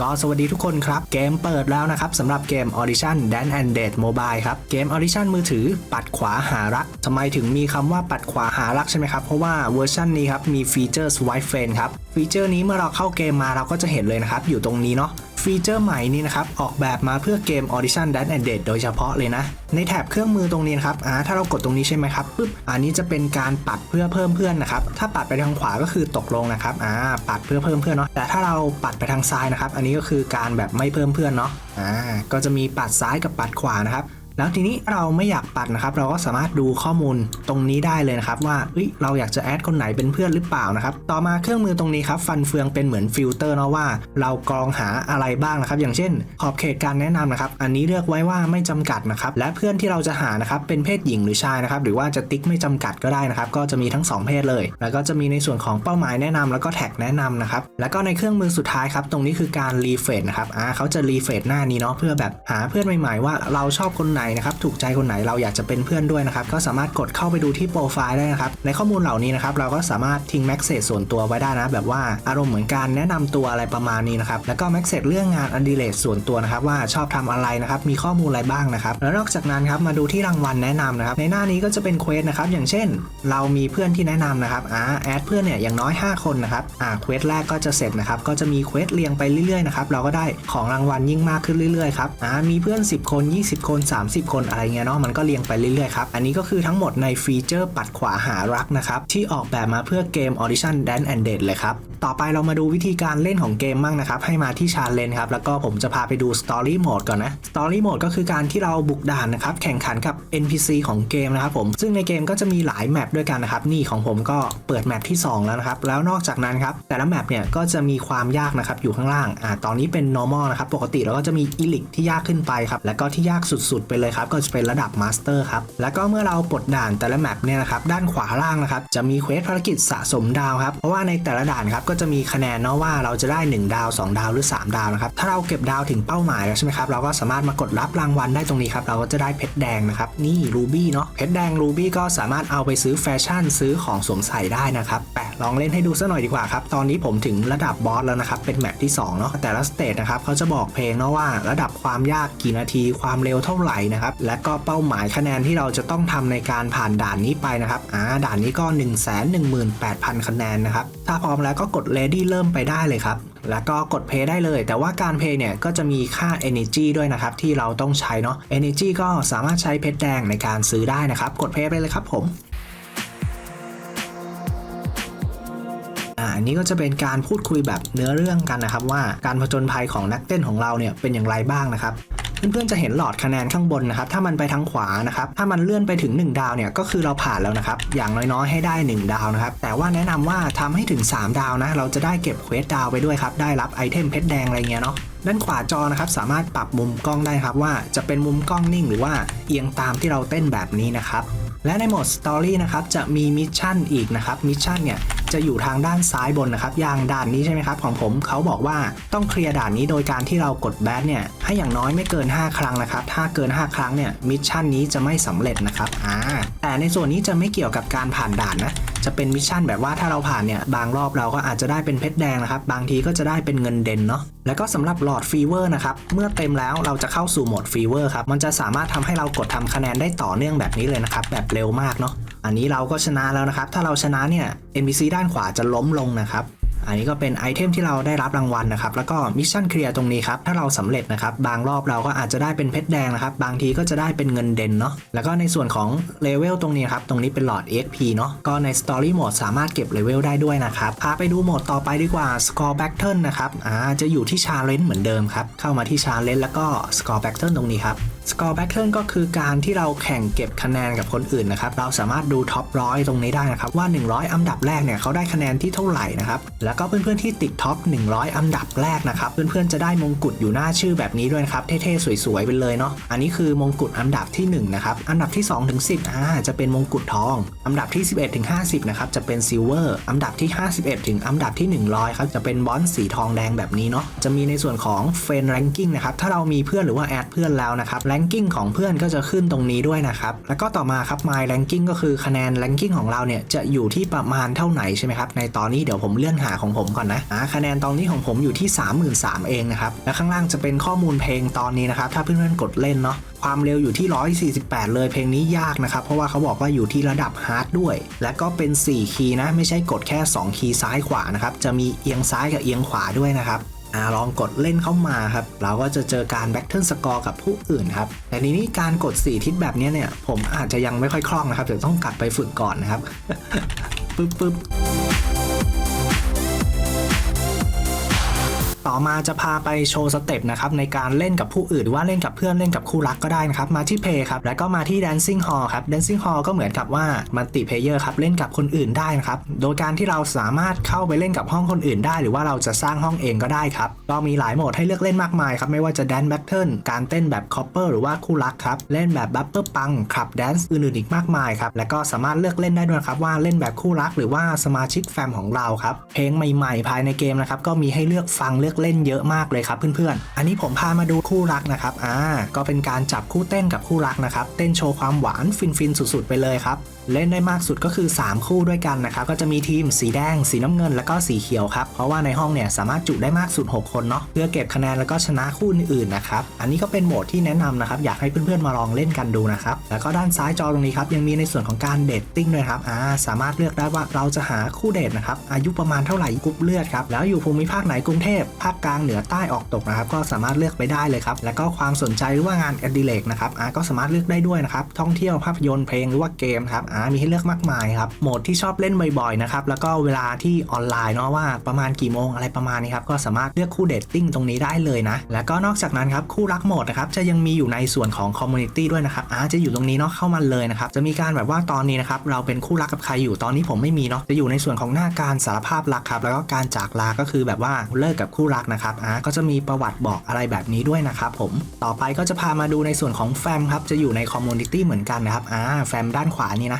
ก็สวัสดีทุกคนครับ เกมเปิดแล้วนะครับสำหรับเกม Audition Dance and Date Mobile ครับ เกม Audition มือถือปัดขวาหารักทำไมถึงมีคำว่าปัดขวาหารักใช่ไหมครับ เพราะว่าเวอร์ชันนี้ครับมีฟีเจอร์ Swipe Friend ครับฟีเจอร์นี้เมื่อเราเข้าเกมมาเราก็จะเห็นเลยนะครับ อยู่ตรงนี้เนาะ ฟีเจอร์ใหม่นี้นะครับ ออกแบบมาเพื่อเกม Audition Dance and Date โดยเฉพาะเลยนะ ในแถบเครื่องมือตรงนี้นครับอ่าถ้าเรากดตรงนี้ใช่ไหมครับปุ๊บอันนี้จะเป็นการปัดเพื่อเพิ่มเพื่อนนะครับ ถ้าปัดไปทางขวาก็คือตกลงนะครับอ่าปัดเพื่อเพิ่มเพื่อนเนาะแต่ถ้าเราปัดไปทางซ้ายนะครับ อันนี้ก็คือการแบบไม่เพิ่มเพื่อนเนาะอ่าก็จะมีปัดซ้ายกับปัดขวานะครับ แล้วทีนี้เราไม่อยากปัดนะครับ เราก็สามารถดูข้อมูลตรงนี้ได้เลยนะครับ ว่าเอ้ยเราอยากจะแอดคนไหนเป็นเพื่อนหรือเปล่านะครับ ต่อมาเครื่องมือตรงนี้ครับ ฟันเฟืองเป็นเหมือนฟิลเตอร์เนาะว่า เรากรองหาอะไรบ้างนะครับ อย่างเช่น ขอบเขตการแนะนำนะครับ อันนี้เลือกไว้ว่าไม่จำกัดนะครับ และเพื่อนที่เราจะหานะครับเป็นเพศหญิงหรือชายนะครับ หรือว่าจะติ๊กไม่จำกัดก็ได้นะครับ ก็จะมีทั้งสองเพศเลย แล้วก็จะมีในส่วนของเป้าหมายแนะนำแล้วก็แท็กแนะนำนะครับ แล้วก็ในเครื่องมือสุดท้ายครับ ตรงนี้คือการรีเฟรชนะครับ อ่าเขาจะรีเฟรชหน้านี้เนาะเพื่อแบบหาเพื่อนใหม่ๆว่าเราชอบคนไหนนะครับถูกใจคนไหนเราอยากจะเป็นเพื่อนด้วยนะครับก็สามารถกดเข้าไปดูที่โปรไฟล์ได้นะครับในข้อมูลเหล่านี้นะครับเราก็สามารถทิ้งแม็กเซจส่วนตัวไว้ได้นะ แบบว่าอารมณ์เหมือนการแนะนำตัวอะไรประมาณนี้นะครับแล้วก็แม็กเซจเรื่องงานอดิเรกส่วนตัวนะครับว่าชอบทำอะไรนะครับมีข้อมูลอะไรบ้างนะครับแล้วนอกจากนั้นครับมาดูที่รางวัลแนะนำนะครับในหน้านี้ก็จะเป็นเควสนะครับอย่างเช่น เรามีเพื่อนที่แนะนำนะครับอ่าแอดเพื่อนเนี่ยอย่างน้อย 5 คนนะครับอ่าเควสแรกก็จะเสร็จนะครับก็จะมีเควสเรียงไปเรื่อยๆนะครับเราก็ได้ของรางวัลยิ่งมากขึ้นเรื่อยๆครับอ่ามีเพื่อน 10 คน 20 คน 30คนอะไรเงี้ยเนาะมันก็เรียงไปเรื่อยๆครับ อันนี้ก็คือทั้งหมดในฟีเจอร์ปัดขวาหารักนะครับที่ออกแบบมาเพื่อเกม Audition Dance and Date เลยครับ ต่อไปเรามาดูวิธีการเล่นของเกมมั่งนะครับ ให้มาที่ชาเลนจ์ครับ แล้วก็ผมจะพาไปดู Story Mode ก่อนนะ Story Mode ก็คือการที่เราบุกด่านนะครับ แข่งขันกับ NPC ของเกมนะครับผม ซึ่งในเกมก็จะมีหลายแมปด้วยกันนะครับ นี่ของผมก็เปิดแมปที่ 2 แล้วนะครับ แล้วนอกจากนั้นครับ แต่ละแมปเนี่ยก็จะมีความยากนะครับอยู่ข้างล่าง อ่า ตอนนี้เป็น normal นะครับ ปกติเราก็จะมี Elite ที่ยากขึ้นไปครับ แล้วก็ที่ยากสุดๆไปเลยครับก็จะเป็นระดับ Master ครับแล้วก็เมื่อเราปลดด่านแต่ละแมปเนี่ยนะครับด้านขวาล่างนะครับจะมีเควสภารกิจสะสมดาวครับเพราะว่าในแต่ละด่านครับก็จะมีคะแนนเนาะว่าเราจะได้ 1 ดาว 2 ดาวหรือ 3 ดาวนะครับถ้าเราเก็บดาวถึงเป้าหมายแล้วใช่ไหมครับเราก็สามารถมากดรับรางวัลได้ตรงนี้ครับเราก็จะได้เพชรแดงนะครับนี่รูบี้เนาะเพชรแดงรูบี้ก็สามารถเอาไปซื้อแฟชั่นซื้อของสวมใส่ได้นะครับแปะลองเล่นให้ดูสักหน่อยดีกว่าครับตอนนี้ผมถึงระดับบอสแล้วนะครับเป็นแมปที่2เนาะแต่ละสเตจนะครับเขาจะบอกเพลงเนาะว่าระดับความยากกี่นาทีความเร็วเท่าไหร่นะครับ และก็เป้าหมายคะแนนที่เราจะต้องทำในการผ่านด่านนี้ไปนะครับอ่าด่านนี้ก็ 1 1 8 0 0 0 คะแนนนะครับ ถ้าพร้อมแล้วก็กด ready เริ่มไปได้เลยครับ แล้วก็กด play ได้เลย แต่ว่าการ play เนี่ยก็จะมีค่า energy ด้วยนะครับ ที่เราต้องใช้เนาะ energy ก็สามารถใช้เพชรแดงในการซื้อได้นะครับ กด play ไปเลยครับผมอ่าอันนี้ก็จะเป็นการพูดคุยแบบเนื้อเรื่องกันนะครับ ว่าการผจญภัยของนักเต้นของเราเนี่ยเป็นอย่างไรบ้างนะครับ เพื่อนๆจะเห็นหลอดคะแนนข้างบนนะครับ ถ้ามันไปทางขวานะครับ ถ้ามันเลื่อนไปถึง 1 ดาวเนี่ยก็คือเราผ่านแล้วนะครับ อย่างน้อยๆให้ได้ 1 ดาวนะครับ แต่ว่าแนะนำว่าทำให้ถึง 3 ดาวนะ เราจะได้เก็บเควสดาวไปด้วยครับ ได้รับไอเทมเพชรแดงอะไรเงี้ยเนาะด้านขวาจอนะครับสามารถปรับมุมกล้องได้ครับว่าจะเป็นมุมกล้องนิ่ง หรือว่าเอียงตามที่เราเต้นแบบนี้นะครับ และในโหมดสตอรี่นะครับจะมีมิชชั่นอีกนะครับมิชชั่นเนี่ยจะอยู่ทางด้านซ้ายบนนะครับอย่างด่านนี้ใช่ไหมครับของผมเขาบอกว่าต้องเคลียร์ด่านนี้โดยการที่เรากดแบทเนี่ยให้อย่างน้อยไม่เกิน 5 ครั้งนะครับ ถ้าเกิน 5 ครั้งเนี่ยมิชชั่นนี้จะไม่สำเร็จนะครับอ่าแต่ในส่วนนี้จะไม่เกี่ยวกับการผ่านด่านนะ จะเป็นมิชชั่นแบบว่าถ้าเราผ่านเนี่ยบางรอบเราก็อาจจะได้เป็นเพชรแดงนะครับบางทีก็จะได้เป็นเงินเด่นเนาะแล้วก็สำหรับหลอดฟีเวอร์นะครับเมื่อเต็มแล้วเราจะเข้าสู่โหมดฟีเวอร์ครับมันจะสามารถทำให้เรากดทำคะแนนได้ต่อเนื่องแบบนี้เลยนะครับแบบเร็วมากเนาะอันนี้เราก็ชนะแล้วนะครับถ้าเราชนะเนี่ย NPC ด้านขวาจะล้มลงนะครับ อันนี้ก็เป็นไอเทมที่เราได้รับรางวัลนะครับ แล้วก็มิชชั่นเคลียร์ตรงนี้ครับ ถ้าเราสำเร็จนะครับ บางรอบเราก็อาจจะได้เป็นเพชรแดงนะครับ บางทีก็จะได้เป็นเงินเด่นเนาะ แล้วก็ในส่วนของเลเวลตรงนี้ครับ ตรงนี้เป็นหลอด EXP เนาะ ก็ใน Story Mode สามารถเก็บเลเวลได้ด้วยนะครับ พาไปดูโหมดต่อไปดีกว่า Score Battle นะครับ อ่า จะอยู่ที่ Challenge เหมือนเดิมครับ เข้ามาที่ Challenge แล้วก็ Score Battle ตรงนี้ครับ Score Battle ก็คือการที่เราแข่งเก็บคะแนนกับคนอื่นนะครับ เราสามารถดูท็อปร้อยตรงนี้ได้นะครับ ว่า 100 อันดับแรกเนี่ยเขาได้คะแนนที่เท่าไหร่นะครับ แล้วก็เพื่อนๆที่ติดท็อป 100 อันดับแรกนะครับ เพื่อนๆจะได้มงกุฎอยู่หน้าชื่อแบบนี้ด้วยนะครับ เท่ๆ สวยๆ ไปเลยเนาะ อันนี้คือมงกุฎอันดับที่1นะครับ อันดับที่2ถึง10อ่าจะเป็นมงกุฎทอง อันดับที่ 11ถึง50นะครับจะเป็นซิลเวอร์อันดับที่ 51 ถึงอันดับที่ 100ครับจะเป็นบอลสีทองแดงแบบนี้เนาะจะมีในส่วนของเฟนแรงกิ้งนะครับถ้าเรามีเพื่อนหรือว่าแอดเพื่อนแล้วนะครับ ranking ของเพื่อนก็จะขึ้นตรงนี้ด้วยนะครับ แล้วก็ต่อมาครับ my ranking ก็คือคะแนน ranking ของเราเนี่ยจะอยู่ที่ประมาณเท่าไหนใช่ไหมครับ ในตอนนี้เดี๋ยวผมเลื่อนหาของผมก่อนนะอ่าคะแนนตอนนี้ของผมอยู่ที่ 33,000เองนะครับ และข้างล่างจะเป็นข้อมูลเพลงตอนนี้นะครับ ถ้าเพื่อนๆกดเล่นเนาะความเร็วอยู่ที่ 148 เลยเพลงนี้ยากนะครับ เพราะว่าเขาบอกว่าอยู่ที่ระดับฮาร์ดด้วย และก็เป็น 4 คีย์นะ ไม่ใช่กดแค่ 2 คีย์ซ้ายขวานะครับ จะมีเอียงซ้ายกับเอียงขวาด้วยนะครับ อ่าลองกดเล่นเข้ามาครับ เราก็จะเจอการแบ็กเทิลสกอร์กับผู้อื่นครับ แต่ทีนี้การกด 4 ทิศแบบนี้เนี่ย ผมอาจจะยังไม่ค่อยคล่องนะครับเดี๋ยวต้องกลับไปฝึกก่อนนะครับปึ๊บปึ๊บ ต่อมาจะพาไปโชว์สเต็ปนะครับในการเล่นกับผู้อื่นว่าเล่นกับเพื่อนเล่นกับคู่รักก็ได้นะครับมาที่เพย์ครับแล้วก็มาที่ Dancing Hall ครับ Dancing Hall ก็เหมือนกับว่ามันติเพเยอร์ครับเล่นกับคนอื่นได้นะครับโดยการที่เราสามารถเข้าไปเล่นกับห้องคนอื่นได้ หรือว่าเราจะสร้างห้องเองก็ได้ครับก็มีหลายโหมดให้เลือกเล่นมากมายครับไม่ว่าจะ Dance Battle การเต้นแบบ Copper หรือว่าคู่รักครับเล่นแบบ Bumper ปังขับ Dance อื่นๆอีกมากมายครับแล้วก็สามารถเลือกเล่นได้ด้วยครับว่าเล่นแบบคู่รักหรือว่าสมาชิกแฟมของเราครับเพลงใหม่ๆ ภายในเกมนะครับก็มีให้เลือกฟังเลือกเล่นเยอะมากเลยครับเพื่อนๆ อันนี้ผมพามาดูคู่รักนะครับ อ่า ก็เป็นการจับคู่เต้นกับคู่รักนะครับ เต้นโชว์ความหวานฟินๆสุดๆไปเลยครับเล่นได้มากสุดก็คือ 3 คู่ด้วยกันนะครับก็จะมีทีมสีแดง สีน้ำเงินแล้วก็สีเขียวครับเพราะว่าในห้องเนี่ยสามารถจุได้มากสุด 6 คนเนาะเพื่อเก็บคะแนนแล้วก็ชนะคู่อื่นๆนะครับอันนี้ก็เป็นโหมดที่แนะนำนะครับอยากให้เพื่อนๆมาลองเล่นกันดูนะครับแล้วก็ด้านซ้ายจอตรงนี้ครับยังมีในส่วนของการเดทติ้งด้วยครับอ่าสามารถเลือกได้ว่าเราจะหาคู่เดทนะครับอายุประมาณเท่าไหร่กรุ๊ปเลือดครับแล้วอยู่ภูมิภาคไหนกรุงเทพภาคกลางเหนือใต้ออกตกนะครับก็สามารถเลือกไปได้เลยครับแล้วก็ความสนใจหรือว่างานอดิเรกนะครับอ่าก็สามารถเลือกได้ด้วยนะครับท่องเที่ยวภาพยนตร์เพลงหรือว่าเกมครับอ่ามีให้เลือกมากมายครับโหมดที่ชอบเล่นบ่อยๆนะครับแล้วก็เวลาที่ออนไลน์เนาะว่าประมาณกี่โมงอะไรประมาณนี้ครับก็สามารถเลือกคู่เดทติ้งตรงนี้ได้เลยนะ แล้วก็นอกจากนั้นครับคู่รักโหมดนะครับจะยังมีอยู่ในส่วนของคอมมูนิตี้ด้วยนะครับอ่าจะอยู่ตรงนี้เนาะเข้ามาเลยนะครับจะมีการแบบว่าตอนนี้นะครับเราเป็นคู่รักกับใครอยู่ตอนนี้ผมไม่มีเนาะจะอยู่ในส่วนของหน้าการสารภาพรักครับแล้วก็การจากลาก็คือแบบว่าเลิกกับคู่รักนะครับอ่าก็จะมีประวัติบอกอะไรแบบนี้ด้วยนะครับผมต่อไปก็จะพามาดูในส่วนของแฟมครับจะอยู่ในคอมมูนิตี้เหมือนกันนะครับอ่าแฟมด้านขวานี่นะ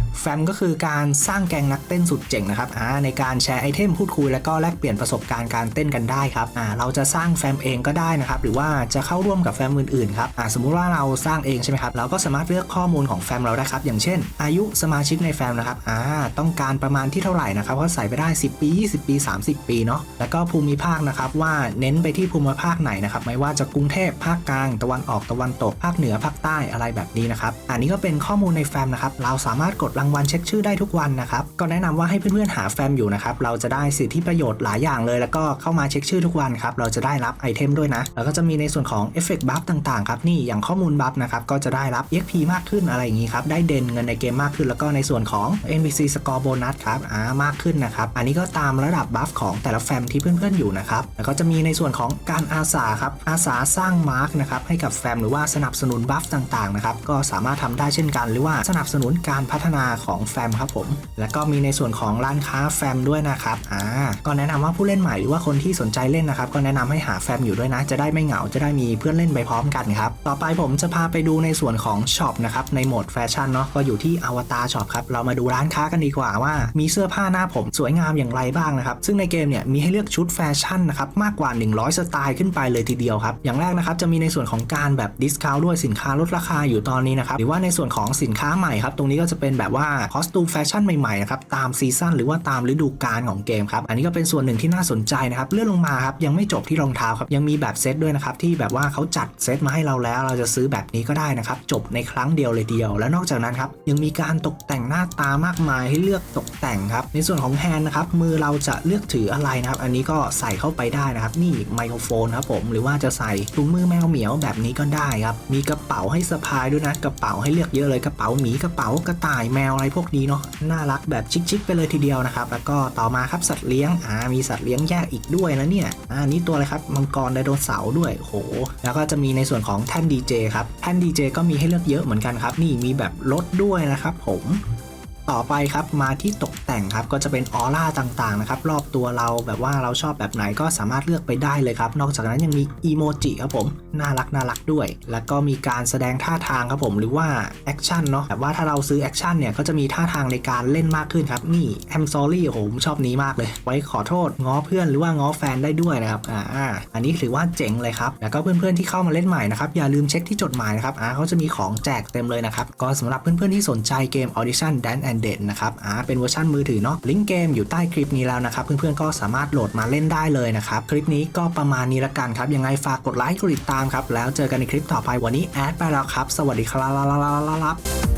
แฟมก็คือการสร้างแกงนักเต้นสุดเจ๋งนะครับในการแชร์ไอเทมพูดคุย แล้วก็แลกเปลี่ยนประสบการณ์การเต้นกันได้ครับเราจะสร้างแฟมเองก็ได้นะครับหรือว่าจะเข้าร่วมกับแฟมอื่นๆครับสมมุติว่าเราสร้างเองใช่ไหมครับเราก็สามารถเลือกข้อมูลของแฟมเราได้ครับอย่างเช่น อายุสมาชิกในแฟมนะครับต้องการประมาณที่เท่าไหร่นะครับก็ใส่ไปได้ 10 ปี 20 ปี 30 ปีเนาะแล้วก็ภูมิภาคนะครับว่าเน้นไปที่ภูมิภาคไหนนะครับไม่ว่าจะกรุงเทพภาคกลาง ตะวันออกตะวันตกภาคเหนือภาคใต้อะไรแบบนี้นะครับอันนี้ก็เป็นข้อมูลในแฟมนะครับเราสามารถกดรางวัลเช็คชื่อได้ทุกวันนะครับ ก็แนะนำว่าให้เพื่อนๆหาแฟมอยู่นะครับ เราจะได้สิทธิประโยชน์หลายอย่างเลย แล้วก็เข้ามาเช็คชื่อทุกวันครับ เราจะได้รับไอเทมด้วยนะ แล้วก็จะมีในส่วนของเอฟเฟกต์บัฟต่างๆครับ นี่อย่างข้อมูลบัฟนะครับ ก็จะได้รับ EXP มากขึ้นอะไรอย่างนี้ครับ ได้เด่นเงินในเกมมากขึ้น แล้วก็ในส่วนของ NPC Score Bonus ครับ อ่า มากขึ้นนะครับ อันนี้ก็ตามระดับบัฟของแต่ละแฟมที่เพื่อนๆอยู่นะครับ แล้วก็จะมีในส่วนของการอาสาครับ อาสาสร้างมาร์กนะครับให้กับแฟมหรือว่าสนับสนุนบัฟต่างๆนะครับ ก็สามารถทำได้เช่นกัน หรือว่าสนับสนุนการพัฒนาของแฟมครับผม แล้วก็มีในส่วนของร้านค้าแฟมด้วยนะครับอ่าก็แนะนำว่าผู้เล่นใหม่หรือว่าคนที่สนใจเล่นนะครับก็แนะนำให้หาแฟมอยู่ด้วยนะ จะได้ไม่เหงาจะได้มีเพื่อนเล่นไปพร้อมกันครับต่อไปผมจะพาไปดูในส่วนของช็อปนะครับในโหมดแฟชั่นเนาะก็อยู่ที่อวตารช็อปครับเรามาดูร้านค้ากันดีกว่าว่า มีเสื้อผ้าหน้าผมสวยงามอย่างไรบ้างนะครับซึ่งในเกมเนี่ยมีให้เลือกชุดแฟชั่นนะครับมากกว่า 100 สไตล์ขึ้นไปเลยทีเดียวครับอย่างแรกนะครับจะมีในส่วนของการแบบดิสคาวด้วยสินค้าลดราคาอยู่ตอนนี้นะครับหรือว่าในส่วนของสินค้าใหม่ครับตรงนี้ก็จะเป็นแบบว่าคอสตูมแฟชั่นใหม่ๆนะครับตามซีซั่นหรือว่าตามฤดูกาลของเกมครับอันนี้ก็เป็นส่วนหนึ่งที่น่าสนใจนะครับเลื่อนลงมาครับยังไม่จบที่รองเท้าครับยังมีแบบเซตด้วยนะครับที่แบบว่าเขาจัดเซตมาให้เราแล้ว เราจะซื้อแบบนี้ก็ได้นะครับจบในครั้งเดียวเลยเดียว และนอกจากนั้นครับยังมีการตกแต่งหน้าตามากมายให้เลือกตกแต่งครับในส่วนของแฮนด์นะครับมือเราจะเลือกถืออะไรนะครับอันนี้ก็ใส่เข้าไปได้นะครับนี่ไมโครโฟนครับผมหรือว่าจะใส่ถุงมือแมวเหมียวแบบนี้ก็ได้ครับมีกระเป๋าให้สะพายด้วยนะกระเป๋าให้เลือกเยอะเลยกระเป๋าหมีกระเป๋ากระต่ายแมวอะไรพวกนี้เนาะน่ารักแบบชิคๆไปเลยทีเดียวนะครับ แล้วก็ต่อมาครับสัตว์เลี้ยงอ่ามีสัตว์เลี้ยงแยกอีกด้วยนะเนี่ยอ่านี่ตัวอะไรครับมังกรไดโนเสาร์ด้วยโหแล้วก็จะมีในส่วนของแท่นดีเจครับแท่นดีเจก็มีให้เลือกเยอะเหมือนกันครับนี่มีแบบรถด้วยนะครับผม ต่อไปครับมาที่ตกแต่งครับก็จะเป็นออร่าต่างๆนะครับรอบตัวเราแบบว่าเราชอบแบบไหนก็สามารถเลือกไปได้เลยครับ นอกจากนั้นยังมีอีโมจิครับผมน่ารักน่ารักด้วย แล้วก็มีการแสดงท่าทางครับผมหรือว่าแอคชั่นเนาะแบบว่าถ้าเราซื้อแอคชั่นเนี่ยก็จะมีท่าทางในการเล่นมากขึ้นครับนี่ I'm sorry โอ้โหผมชอบนี้มากเลย ไว้ขอโทษง้อเพื่อนหรือว่าง้อแฟนได้ด้วยนะครับอ่าอันนี้ถือว่าเจ๋งเลยครับแล้วก็เพื่อนๆที่เข้ามาเล่นใหม่นะครับอย่าลืมเช็คที่จดหมายนะครับอ่าเขาจะมีของแจกเต็มเลยนะครับก็สำหรับเพื่อนๆที่สนใจเกม Audition Dance and Date นะครับอ่าเป็นเวอร์ชันมือถือเนาะลิงก์เกมอยู่ใต้คลิปนี้แล้วนะครับ เพื่อนๆก็สามารถโหลดมาเล่นได้เลยนะครับ คลิปนี้ก็ประมาณนี้ละกันครับ ยังไงฝากกดไลค์กดติดตามครับ แล้วเจอกันในคลิปต่อไปวันนี้แอดไปแล้วครับ สวัสดีครับ